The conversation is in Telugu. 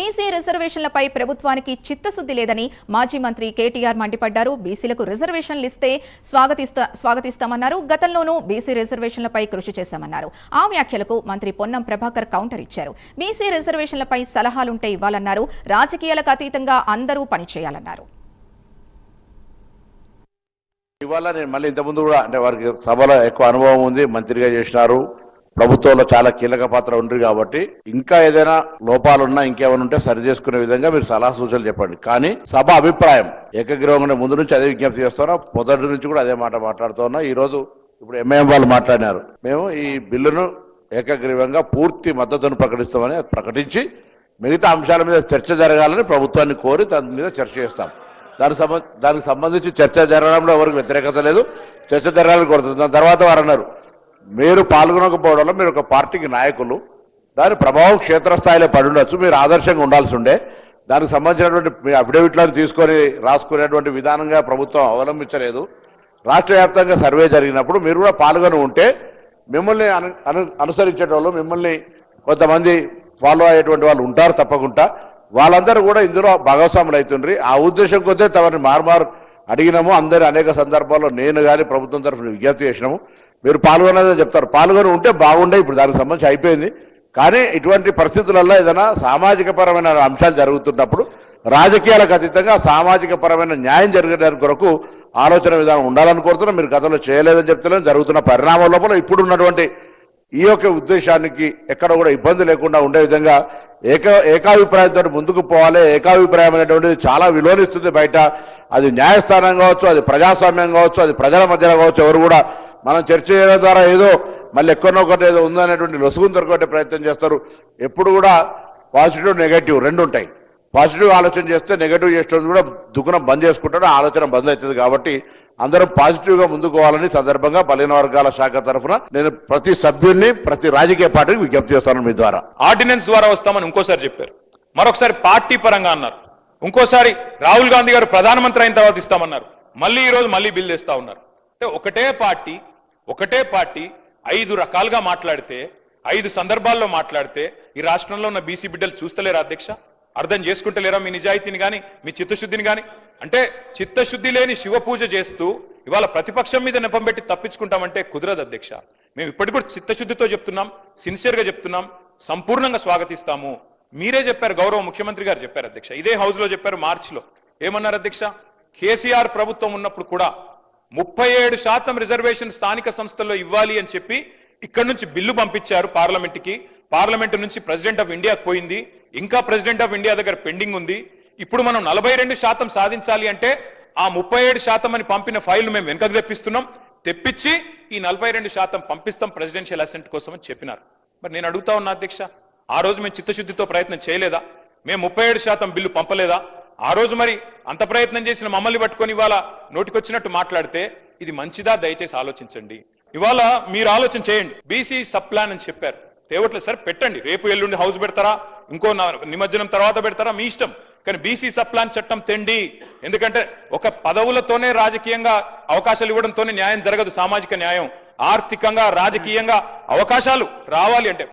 బీసీ రిజర్వేషన్లపై ప్రభుత్వానికి చిత్తశుద్ధి లేదని మాజీ మంత్రి కేటీఆర్ మండిపడ్డారు. బీసీలకు రిజర్వేషన్లు ఇస్తే స్వాగతిస్తా స్వాగతిస్తామన్నారు. గతంలోనూ బీసీ రిజర్వేషన్లపై కృషి చేశామన్నారు. ఆ వ్యాఖ్యలకు మంత్రి పొన్నం ప్రభాకర్ కౌంటర్ ఇచ్చారు. బీసీ రిజర్వేషన్లపై సలహాలుంటే ఇవ్వాలన్నారు. రాజకీయాలకు అతీతంగా అందరూ పనిచేయాలన్నారు. ఇవాళ నేను మళ్ళీ ఇంతకుముందు కూడా అంటే వారికి సభలో ఎక్కువ అనుభవం ఉంది. మంత్రిగా చేసినారు. ప్రభుత్వంలో చాలా కీలక పాత్ర ఉంది కాబట్టి ఇంకా ఏదైనా లోపాలున్నా ఇంకేమైనా ఉంటే సరి చేసుకునే విధంగా మీరు సలహా సూచనలు చెప్పండి. కానీ సభ అభిప్రాయం ఏకగ్రీవంగా ముందు నుంచి అదే విజ్ఞప్తి చేస్తున్నా మొదటి నుంచి కూడా అదే మాట మాట్లాడుతున్నా ఈ రోజు ఇప్పుడు ఎంఐఎం వాళ్ళు మాట్లాడినారు. మేము ఈ బిల్లును ఏకగ్రీవంగా పూర్తి మద్దతును ప్రకటిస్తామని ప్రకటించి మిగతా అంశాల మీద చర్చ జరగాలని ప్రభుత్వాన్ని కోరి దాని మీద చర్చ చేస్తాం. దానికి సంబంధ దానికి సంబంధించి చర్చ జరగడంలో ఎవరికి వ్యతిరేకత లేదు. చర్చ జరగాలని కోరుతుంది దాని తర్వాత వారు అన్నారు మీరు పాల్గొనకపోవడం వల్ల మీరు ఒక పార్టీకి నాయకులు దాని ప్రభావం క్షేత్రస్థాయిలో పడి ఉండొచ్చు మీరు ఆదర్శంగా ఉండాల్సి ఉండే. దానికి సంబంధించినటువంటి మీ అఫిడవిట్లను తీసుకొని రాసుకునేటువంటి విధానంగా ప్రభుత్వం అవలంబించలేదు. రాష్ట్ర వ్యాప్తంగా సర్వే జరిగినప్పుడు మీరు కూడా పాల్గొని ఉంటే మిమ్మల్ని అను అను- అనుసరించేటోళ్ళు మిమ్మల్ని కొంతమంది ఫాలో అయ్యేటువంటి వాళ్ళు ఉంటారు తప్పకుండా. వాళ్ళందరూ కూడా ఇందులో భాగస్వాములు అవుతుండ్రి. ఆ ఉద్దేశం కొద్దే తమని మారుమారు అడిగినాము. అందరి అనేక సందర్భాల్లో నేను కానీ ప్రభుత్వం తరఫున విజ్ఞప్తి చేసినాము. మీరు పాల్గొనదని చెప్తారు. పాల్గొని ఉంటే బాగుండే ఇప్పుడు దానికి సంబంధించి అయిపోయింది. కానీ ఇటువంటి పరిస్థితులలో ఏదైనా సామాజిక పరమైన అంశాలు జరుగుతున్నప్పుడు రాజకీయాలకు అతీతంగా సామాజిక పరమైన న్యాయం జరగడానికి కొరకు ఆలోచన విధానం ఉండాలని కోరుతున్నాం. మీరు గతంలో చేయలేదని చెప్తలేదు జరుగుతున్న పరిణామాల లోపల ఇప్పుడు ఉన్నటువంటి ఈ యొక్క ఉద్దేశానికి ఎక్కడ కూడా ఇబ్బంది లేకుండా ఉండే విధంగా ఏక ఏకాభిప్రాయంతో ముందుకు పోవాలి. ఏకాభిప్రాయం అనేటువంటిది చాలా విలువనిస్తుంది బయట. అది న్యాయస్థానం కావచ్చు అది ప్రజాస్వామ్యం కావచ్చు అది ప్రజల మధ్యలో కావచ్చు ఎవరు కూడా మనం చర్చ చేయడం ద్వారా ఏదో మళ్ళీ ఎక్కడో ఒకటి ఏదో ఉందనేటువంటి లొసుగును దొరకొట్టే ప్రయత్నం చేస్తారు. ఎప్పుడు కూడా పాజిటివ్ నెగటివ్ రెండు ఉంటాయి. పాజిటివ్ ఆలోచన చేస్తే నెగటివ్ చేసిన కూడా దుకాణం బంద్ చేసుకుంటాడు ఆలోచన బంద్ అవుతుంది కాబట్టి అందరం పాజిటివ్గా ముందుకోవాలని సందర్భంగా బలహీన వర్గాల శాఖ తరఫున నేను ప్రతి సభ్యుల్ని ప్రతి రాజకీయ పార్టీకి విజ్ఞప్తి చేస్తాను మీ ద్వారా. ఆర్డినెన్స్ ద్వారా వస్తామని ఇంకోసారి చెప్పారు. మరొకసారి పార్టీ పరంగా అన్నారు. ఇంకోసారి రాహుల్ గాంధీ గారు ప్రధానమంత్రి అయిన తర్వాత ఇస్తామన్నారు. మళ్ళీ ఈరోజు మళ్ళీ బిల్ తెస్తా ఉన్నారు. అంటే ఒకటే పార్టీ ఒకటే పార్టీ ఐదు రకాలుగా మాట్లాడితే ఐదు సందర్భాల్లో మాట్లాడితే ఈ రాష్ట్రంలో ఉన్న బీసీ బిడ్డలు చూస్తలేరా అధ్యక్ష? అర్థం చేసుకుంటలేరా మీ నిజాయితీని కానీ మీ చిత్తశుద్ధిని కానీ అంటే చిత్తశుద్ధి లేని శివ పూజ చేస్తూ ఇవాళ ప్రతిపక్షం మీద నెపం పెట్టి తప్పించుకుంటామంటే కుదరదు అధ్యక్ష. మేము ఇప్పటి కూడా చిత్తశుద్ధితో చెప్తున్నాం సిన్సియర్గా చెప్తున్నాం సంపూర్ణంగా స్వాగతిస్తాము. మీరే చెప్పారు గౌరవ ముఖ్యమంత్రి గారు చెప్పారు అధ్యక్ష. ఇదే హౌస్లో చెప్పారు మార్చిలో. ఏమన్నారు అధ్యక్ష? కేసీఆర్ ప్రభుత్వం ఉన్నప్పుడు కూడా ముప్పై ఏడు శాతం రిజర్వేషన్ స్థానిక సంస్థల్లో ఇవ్వాలి అని చెప్పి ఇక్కడ నుంచి బిల్లు పంపించారు పార్లమెంట్కి. పార్లమెంట్ నుంచి ప్రెసిడెంట్ ఆఫ్ ఇండియా పోయింది. ఇంకా ప్రెసిడెంట్ ఆఫ్ ఇండియా దగ్గర పెండింగ్ ఉంది. ఇప్పుడు మనం నలభై రెండు శాతం సాధించాలి అంటే ఆ ముప్పై ఏడు శాతం అని పంపిన ఫైల్ మేము వెనుకకు తెప్పిస్తున్నాం. తెప్పించి ఈ నలభై రెండు శాతం పంపిస్తాం ప్రెసిడెన్షియల్ అసెంట్ కోసం అని చెప్పినారు. మరి నేను అడుగుతా ఉన్నా అధ్యక్ష ఆ రోజు మేము చిత్తశుద్ధితో ప్రయత్నం చేయలేదా? మేము ముప్పై ఏడు శాతం బిల్లు పంపలేదా? ఆ రోజు మరి అంత ప్రయత్నం చేసిన మమ్మల్ని పట్టుకొని ఇవాళ నోటికొచ్చినట్టు మాట్లాడితే ఇది మంచిదా? దయచేసి ఆలోచించండి. ఇవాళ మీరు ఆలోచన చేయండి. బీసీ సబ్ ప్లాన్ అని చెప్పారు. తేవట్లేదు సార్ పెట్టండి. రేపు ఎల్లుండి హౌస్ పెడతారా? ఇంకో నిమజ్జనం తర్వాత పెడతారా? మీ ఇష్టం. కానీ బీసీ సబ్ ప్లాన్ చట్టం తెండి. ఎందుకంటే ఒక పదవులతోనే రాజకీయంగా అవకాశాలు ఇవ్వడంతోనే న్యాయం జరగదు. సామాజిక న్యాయం. ఆర్థికంగా రాజకీయంగా అవకాశాలు రావాలి అంటే